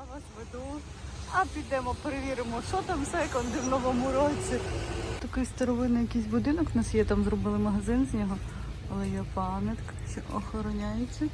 вас веду. А підемо перевіримо, що там секонди в новому році. Такий старовинний якийсь будинок у нас є, там зробили магазин з нього, але є пам'ятка, що охороняється.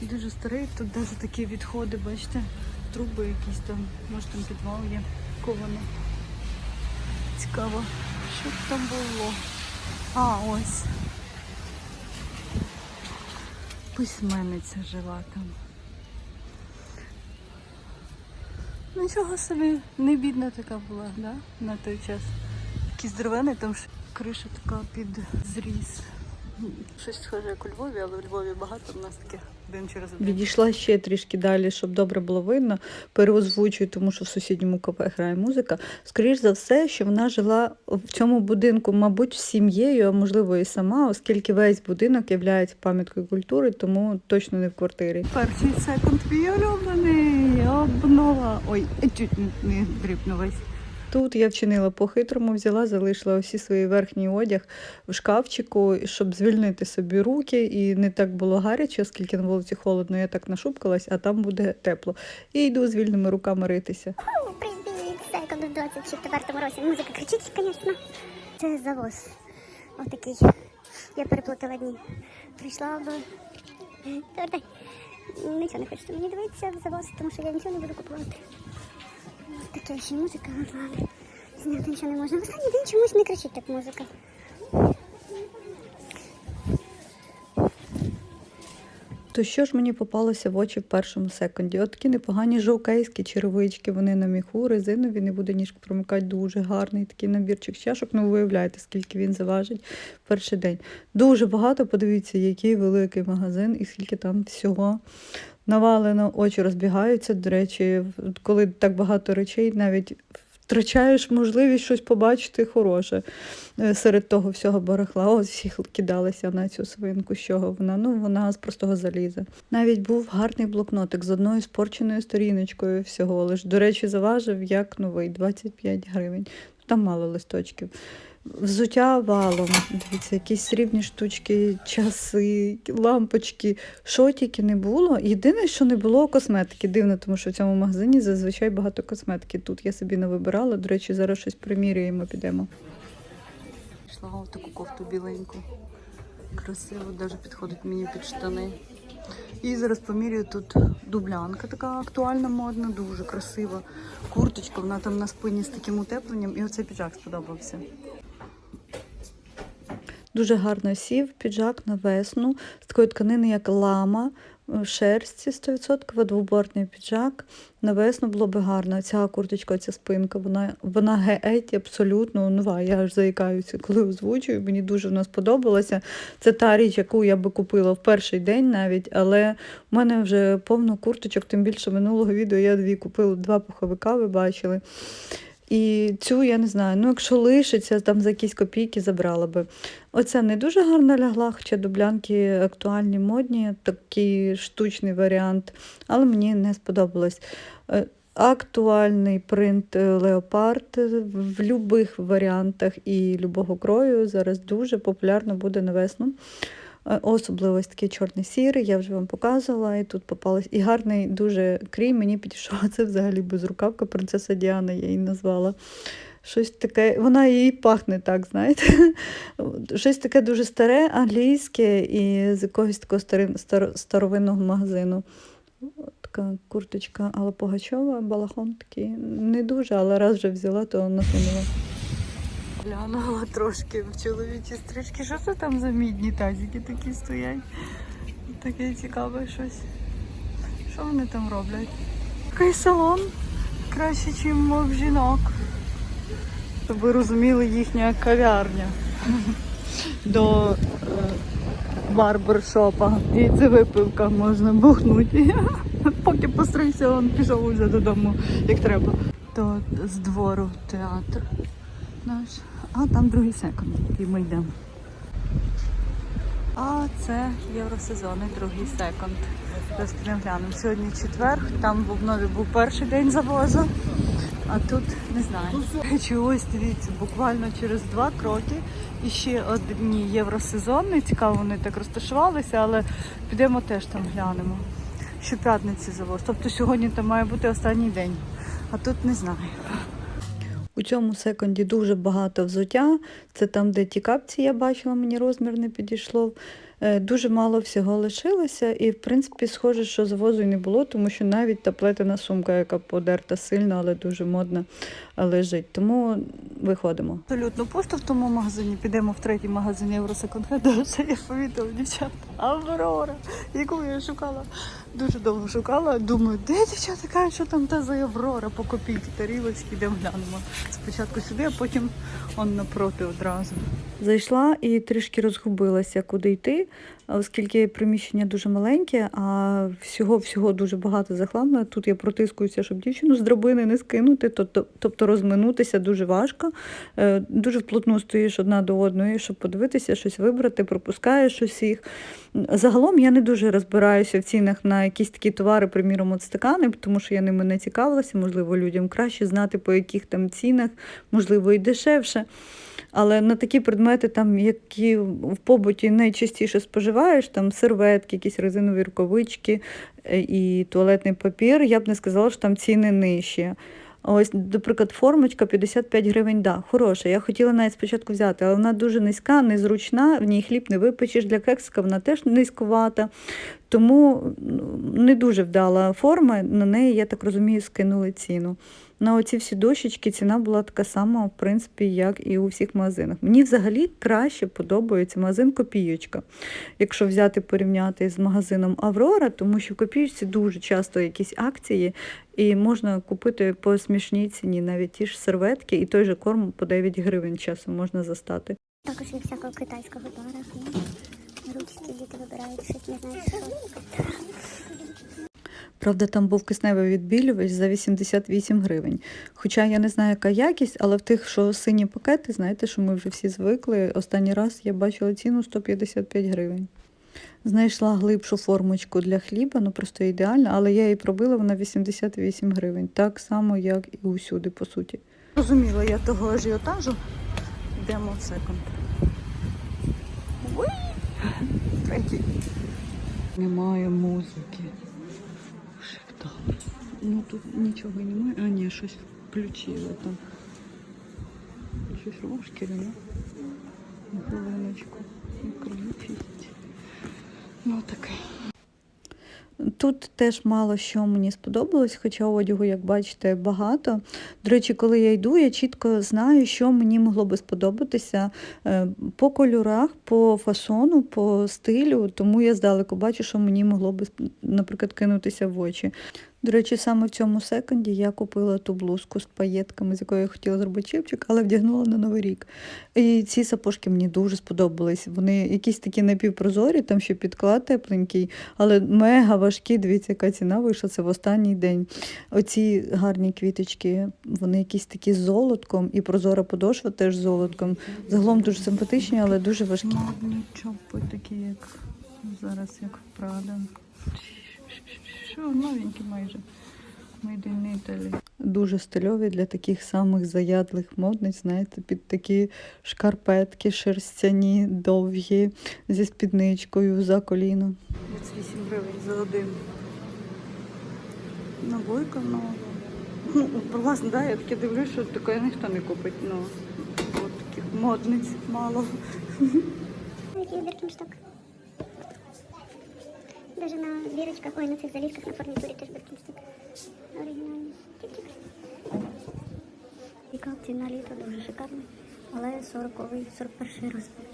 Дуже старий, тут навіть такі відходи, бачите, труби якісь там, може там підвал є ковано. Цікаво, що б там було. А, ось. Письменниця жила там. Нічого собі, не бідна така була, да? на той час. Якісь деревини, там ж криша така під зріз. Щось схоже, як у Львові, але у Львові багато в нас таких один через один. Відійшла ще трішки далі, щоб добре було видно. Переозвучую, тому що в сусідньому кафе грає музика. Скоріш за все, що вона жила в цьому будинку, мабуть, з сім'єю, а можливо і сама, оскільки весь будинок є пам'яткою культури, тому точно не в квартирі. Перший секунд мій улюблений, обнова. Ой, чуть не дрібно весь. Тут я вчинила по-хитрому, взяла, залишила всі свої верхній одяг в шкафчику, щоб звільнити собі руки, і не так було гаряче, оскільки на вулиці холодно, я так нашупкалась, а там буде тепло. І йду з вільними руками ритися. Привіт, секунду в 24 році. Музика кричить, звісно. Це завоз. Отакий. Я переплутала дні. Прийшла. Твердай. Нічого не хочете мені дивитися в завоз, тому що я нічого не буду купувати. Таке ще музика, ладно. Зняти нічого не можна. В останній день чомусь не кричить так музика. То що ж мені попалося в очі в першому секунді? От такі непогані жовкейські черевички, вони на міху, резинові, не буде ніжку промикати, дуже гарний такий набірчик чашок. Ну, ви уявляєте, скільки він заважить в перший день. Дуже багато, подивіться, який великий магазин і скільки там всього навалено, очі розбігаються. До речі, коли так багато речей, навіть втрачаєш можливість щось побачити хороше е, серед того всього барахла. Ось всі кидалися на цю свинку, з чого вона. Ну, вона з простого заліза. Навіть був гарний блокнотик з одною спорченою сторіночкою всього. Лиш, до речі, заважив як новий 25 гривень. Там мало листочків. Взуття валом, дивіться, якісь срібні штучки, часи, лампочки, що тільки не було. Єдине, що не було косметики. Дивно, тому що в цьому магазині зазвичай багато косметики. Тут я собі не вибирала. До речі, зараз щось примірюємо, підемо. Пішла в таку кофту біленьку. Красиво, навіть підходить мені під штани. І зараз помірюю тут дублянка така актуальна, модна, дуже красива. Курточка, вона там на спині з таким утепленням, і оцей піджак сподобався. Дуже гарно сів піджак на весну з такої тканини, як лама, в шерсті 100%, двобортний піджак. На весну було би гарно. Ця курточка, ця спинка, вона, вона геть абсолютно нова. Я аж заїкаюся, коли озвучую. Мені дуже вона сподобалася. Це та річ, яку я би купила в перший день навіть, але в мене вже повно курточок, тим більше минулого відео я дві купила, два пуховика, ви бачили. І цю я не знаю. Ну, якщо лишиться, там за якісь копійки забрала би. Оця не дуже гарно лягла, хоча дублянки актуальні, модні, такий штучний варіант, але мені не сподобалось. Е, Актуальний принт е, леопард в будь-яких варіантах і любого крою зараз дуже популярно буде на весну. Е, Особливо такий чорний сірий, я вже вам показувала, і тут попалась. І гарний дуже крій мені підійшов. Це взагалі безрукавка, принцеса Діана я її назвала. Щось таке, вона їй пахне так, знаєте. Щось таке дуже старе, англійське і з якогось такого старовинного магазину. Така курточка Алла Пугачова, балахон такий. Не дуже, але раз вже взяла, то насунула. Глянула трошки в чоловічі стрижки. Що це там за мідні тазики такі стоять? Таке цікаве щось. Що вони там роблять? Такий салон краще, ніж в жінок. Щоб ви розуміли, їхня кав'ярня до е, барбершопа. І це випивка можна бухнути. Поки постригся, він пішов уже додому, як треба. То з двору театр наш. А там другий секунд, який ми йдемо. А це євросезонний другий секунд. Зараз глянемо. Сьогодні четвер, там в обнові був перший день завозу, а тут не знаю. Чи ось дивіться, буквально через два кроки і ще одні євросезонні. Цікаво, вони так розташувалися, але підемо теж там глянемо. щоп'ятниці завоз. Тобто сьогодні там має бути останній день. А тут не знаю. У цьому секонді дуже багато взуття. Це там, де ті капці я бачила, мені розмір не підійшло. Е, Дуже мало всього лишилося, і в принципі схоже, що завозу й не було, тому що навіть та плетена сумка, яка подерта сильно, але дуже модна, е, лежить. Тому виходимо. Абсолютно пусто в тому магазині. Підемо в третій магазин Євросеконд-хенду. Це я повідомила дівчата. Аврора, яку я шукала. Дуже довго шукала. Думаю, де дівчата кажуть, що там та за Аврора по копійки тарілочки, йдемо глянемо. Спочатку сюди, а потім он напроти одразу. Зайшла і трішки розгубилася, куди йти, оскільки приміщення дуже маленьке, а всього-всього дуже багато захламлено. Тут я протискуюся, щоб дівчину з драбини не скинути, тобто, розминутися дуже важко. Е, Дуже вплотну стоїш одна до одної, щоб подивитися, щось вибрати, пропускаєш усіх. Загалом я не дуже розбираюся в цінах на якісь такі товари, приміром, от стакани, тому що я ними не цікавилася. Можливо, людям краще знати, по яких там цінах, можливо, і дешевше. Але на такі предмети, там, які в побуті найчастіше споживаєш, там серветки, якісь резинові рукавички е, і туалетний папір, я б не сказала, що там ціни нижчі. Ось, наприклад, формочка 55 гривень, да, хороша. Я хотіла навіть спочатку взяти, але вона дуже низька, незручна, в ній хліб не випечеш. Для кексика вона теж низькувата. Тому ну, не дуже вдала форма. На неї, я так розумію, скинули ціну. На оці всі дощечки ціна була така сама, в принципі, як і у всіх магазинах. Мені взагалі краще подобається магазин Копійочка, якщо взяти порівняти з магазином Аврора, тому що в Копійочці дуже часто якісь акції, і можна купити по смішній ціні навіть ті ж серветки, і той же корм по 9 гривень часом можна застати. Також від всякого китайського товару. Діти вибирають щось, не знаю, що. Правда, там був кисневий відбілювач за 88 гривень. Хоча я не знаю, яка якість, але в тих, що сині пакети, знаєте, що ми вже всі звикли. Останній раз я бачила ціну 155 гривень. Знайшла глибшу формочку для хліба, ну просто ідеальна, але я її пробила вона 88 гривень. Так само, як і усюди, по суті. Розуміла я того ажіотажу. Йдемо в секонд. Уй! Третій. Немає музики. Шептали. Ну тут нічого немає. А ні, щось включили там. Щось рожки, не? На хвилиночку. Крутить. Ну таке. Тут теж мало що мені сподобалось, хоча одягу, як бачите, багато. До речі, коли я йду, я чітко знаю, що мені могло би сподобатися е, по кольорах, по фасону, по стилю, тому я здалеку бачу, що мені могло би, наприклад, кинутися в очі. До речі, саме в цьому секонді я купила ту блузку з паєтками, з якої я хотіла зробити чипчик, але вдягнула на Новий рік. І ці сапожки мені дуже сподобались. Вони якісь такі напівпрозорі, там ще підклад тепленький, але мега важкі. Дивіться, яка ціна вийшла це в останній день. Оці гарні квіточки, вони якісь такі з золотком, і прозора подошва теж з золотком. Загалом дуже симпатичні, але дуже важкі. Модні чопи такі, як зараз, як в Прада. Що, новенькі майже. Дуже стильові для таких самих заядлих модниць, знаєте, під такі шкарпетки шерстяні, довгі, зі спідничкою за коліно. 28 гривень за один. Набойка, ну. Ну, власне, да, я таке дивлюсь, що таке ніхто не купить. Ну, от таких модниць мало. Який Біркіншток. Даже на бірочках, ой, на цих залізках на фурнітурі теж Біркіншток. Оригінальний. Чик-чик. І капці на літо дуже шикарний. Але 40-й, 41 розмір.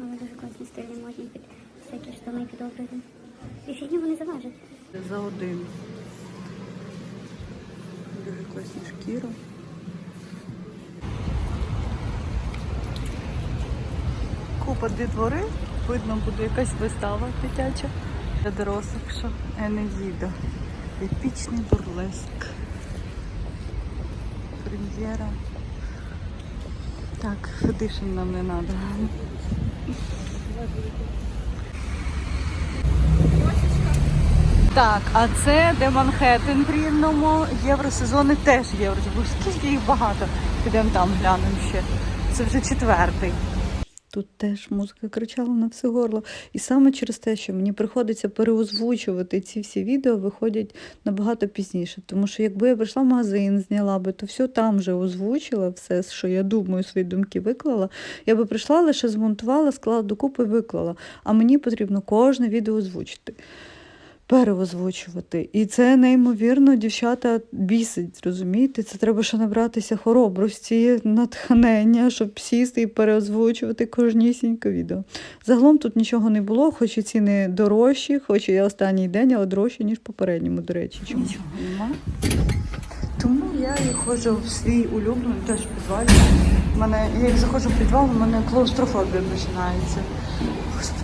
Але дуже класні стильні, модні під всякі штани під образи. І фігню вони заважать. За один. Дуже класні шкіри. Купа дітвори. Видно, буде якась вистава дитяча. Для дорослих, що Енеїда. Епічний бурлеск. Прем'єра. Так, федишн нам не треба. Так, а це де Манхеттен в Рівному. Євросезони теж євро. Скільки їх багато. Підемо там глянемо ще. Це вже четвертий. Тут теж музика кричала на все горло. І саме через те, що мені приходиться переозвучувати ці всі відео, виходять набагато пізніше. Тому що якби я прийшла в магазин, зняла би, то все там же озвучила, все, що я думаю, свої думки виклала. Я би прийшла, лише змонтувала, склала докупи виклала. А мені потрібно кожне відео озвучити. Переозвучувати. І це неймовірно, дівчата бісить, розумієте? Це треба ще набратися хоробрості, натхнення, щоб сісти і переозвучувати кожнісіньке відео. Загалом тут нічого не було, хоч і ціни дорожчі, хоч і останній день, але дорожчі, ніж попередньому, до речі. Чому? Нічого нема. Тому я і ходжу в свій улюблений теж підвал. Мене, я як заходжу в підвал, у мене клаустрофобія починається.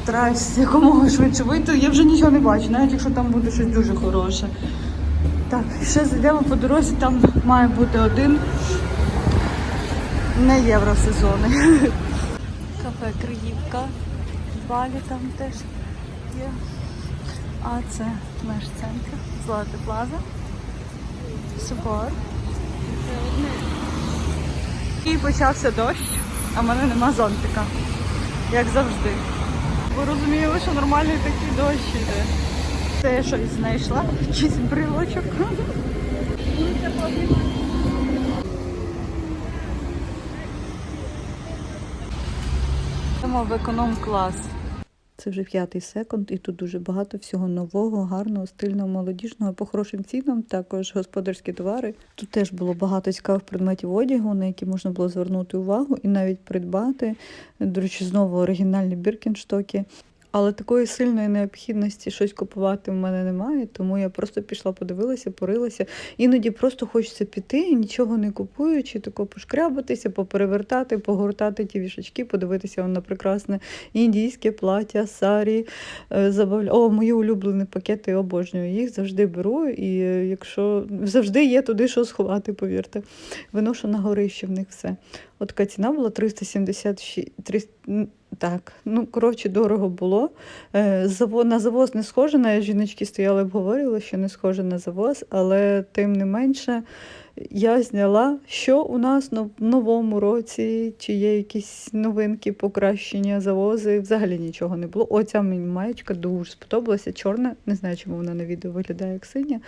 Стараюсь якомога швидше вийти. Я вже нічого не бачу, навіть якщо там буде щось дуже хороше. Так, ще зайдемо по дорозі, там має бути один не євросезони. Кафе Криївка. Балі там теж є. А це наш центр. Злата Плаза. Собор. І почався дощ, а в мене нема зонтика. Як завжди. Бо розуміли, що нормальний такий дощ іде. Це я щось знайшла, якийсь брелочок. Йдемо в економ-клас. Це вже п'ятий секунд, і тут дуже багато всього нового, гарного, стильного, молодіжного по хорошим цінам. Також господарські товари. Тут теж було багато цікавих предметів одягу, на які можна було звернути увагу і навіть придбати. До речі, знову оригінальні біркінштоки. Але такої сильної необхідності щось купувати в мене немає, тому я просто пішла, подивилася, порилася. Іноді просто хочеться піти, нічого не купуючи, тако пошкрябатися, поперевертати, погортати ті вішачки, подивитися на прекрасне індійське плаття, сарі. е, Забавля... О, мої улюблені пакети, обожнюю їх, завжди беру. І е, якщо завжди є туди що сховати, повірте. Виношу на горище в них все. От така ціна була 376, 300, м, так, ну коротше, дорого було. Е, На завоз не схоже, навіть жіночки стояли обговорювали, що не схоже на завоз, але тим не менше я зняла, що у нас в новому році, чи є якісь новинки, покращення, завози. Взагалі нічого не було. Оця мені маєчка дуже сподобалася. Чорна, не знаю, чому вона на відео виглядає як синя.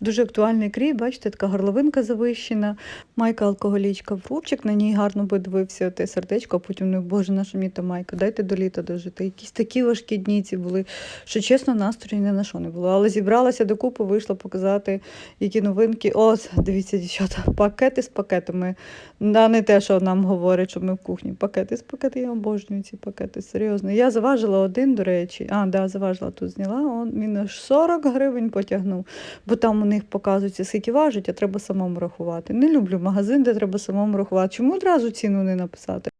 Дуже актуальний крій, бачите, така горловинка завищена. Майка алкоголічка в рубчик, на ній гарно би дивився те сердечко, а потім ну, боже, наша мені та майка, дайте до літа дожити. Якісь такі важкі дні ці були, що чесно, настрою ні на що не було. Але зібралася докупи, вийшла показати, які новинки. От, дивіться, дівчата, пакети з пакетами. Да, не те, що нам говорять, що ми в кухні. Пакети з пакети, я обожнюю ці пакети, серйозно. Я заважила один, до речі. А, да, заважила тут зняла. Он він аж 40 гривень потягнув бо там у них показується, скільки важить, а треба самому рахувати. Не люблю магазин, де треба самому рахувати. Чому одразу ціну не написати?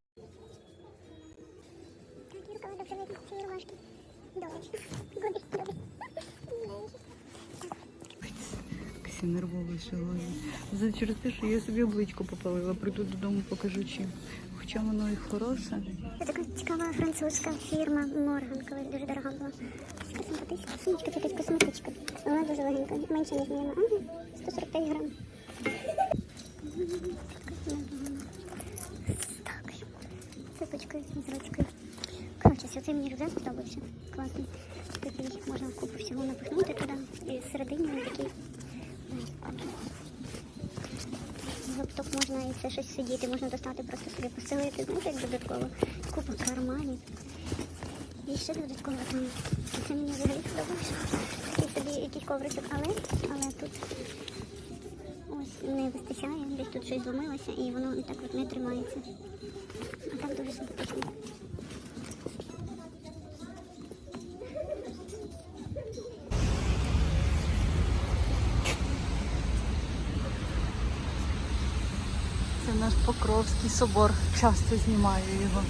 Я сьогодні. Через те, що я собі обличко попалила. Прийду додому, покажу чим. Хоча воно і хороше. Це така цікава французька фірма Морган, колись дуже дорога була. Така симпатична. Сумочка, якась косметичка. Вона дуже легенька, менше, ніж моя. 145 грам. Так, цепочкою, з ручкою. Коротше, цей мені рюкзак сподобався. Класний. Такий можна купу всього напихнути туди. І всередині він такий. Тобто можна і це щось сидіти, можна достати, просто собі поселити, знаєте, як додатково. Купа карманів. І ще додатково там. Це мені взагалі подобається. Такий собі якийсь ковричок, але, але тут ось не вистачає, десь тут щось зломилося і воно так от не тримається. А так дуже симпатично. Це наш Покровський собор. Часто знімаю його.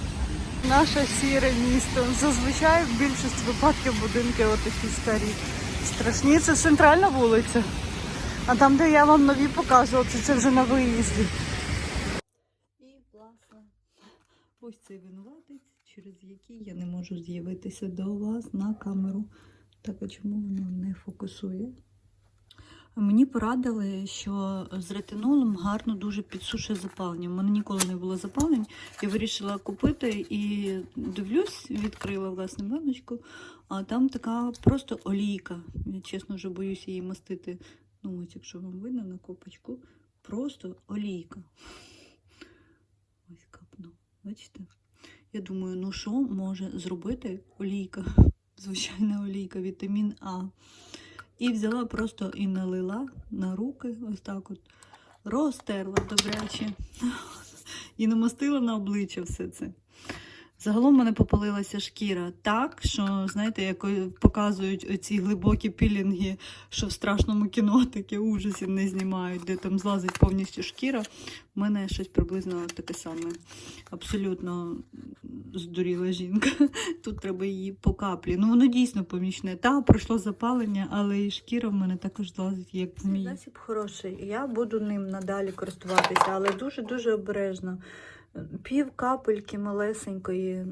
Наше сіре місто. Зазвичай в більшості випадків будинки отакі старі. Страшні. Це центральна вулиця. А там, де я вам нові показувала, це, це вже на виїзді. І, власне, ось цей винуватець, через який я не можу з'явитися до вас на камеру. Так, а чому воно не фокусує? Мені порадили, що з ретинолом гарно дуже підсушує запалення. У мене ніколи не було запалень. Я вирішила купити і дивлюсь, відкрила власне баночку, а там така просто олійка. Я чесно вже боюся її мастити. Ну, ось якщо вам видно на копочку, просто олійка. Ось капну. Бачите? Я думаю, ну що може зробити олійка? Звичайна олійка, вітамін А. І взяла просто і налила на руки, ось так от, розтерла добряче. І намастила на обличчя все це. Загалом мене попалилася шкіра так, що, знаєте, як показують оці глибокі пілінги, що в страшному кіно таке ужасі не знімають, де там злазить повністю шкіра. У мене щось приблизно таке саме. Абсолютно здуріла жінка. Тут треба її по каплі. Ну воно дійсно помічне. Та пройшло запалення, але і шкіра в мене також злазить, як змія. Засіб хороший. Я буду ним надалі користуватися, але дуже-дуже обережно. Пів капельки малесенької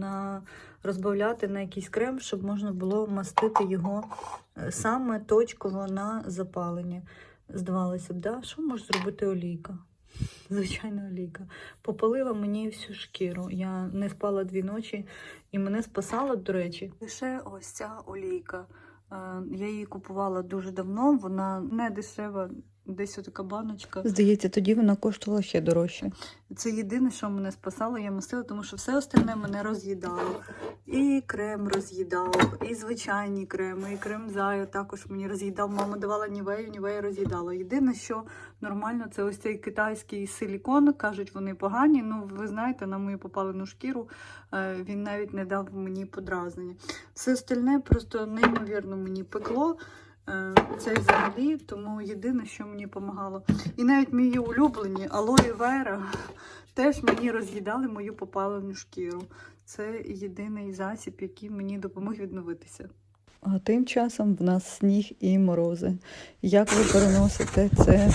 на розбавляти на якийсь крем, щоб можна було мастити його е, саме точково на запалення. Здавалося б, да? що може зробити олійка? Звичайна олійка. Попалила мені всю шкіру. Я не спала дві ночі і мене спасала, до речі. Лише ось ця олійка. Е, Я її купувала дуже давно, вона не дешева, десь така баночка. Здається, тоді вона коштувала ще дорожче. Це єдине, що мене спасало, я мастила, тому що все остальне мене роз'їдало. І крем роз'їдав, і звичайні креми, і крем заю також мені роз'їдав. Мама давала нівею, нівею роз'їдала. Єдине, що нормально, це ось цей китайський силікон. Кажуть, вони погані. Ну, ви знаєте, на мою попалену шкіру е, він навіть не дав мені подразнення. Все остальне просто неймовірно мені пекло. Е, Це взагалі, тому єдине, що мені допомагало. І навіть мої улюблені алої вера теж мені роз'їдали мою попалену шкіру. Це єдиний засіб, який мені допомог відновитися. А тим часом в нас сніг і морози. Як ви переносите це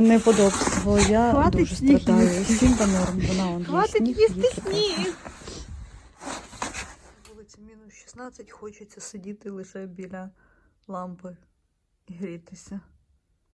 неподобство? Я Хватить дуже сніг страдаю. їсти. Сімба норм, вона он є Хватить сніг, їсти їсти сніг! Вулиці мінус 16, хочеться сидіти лише біля лампи і грітися.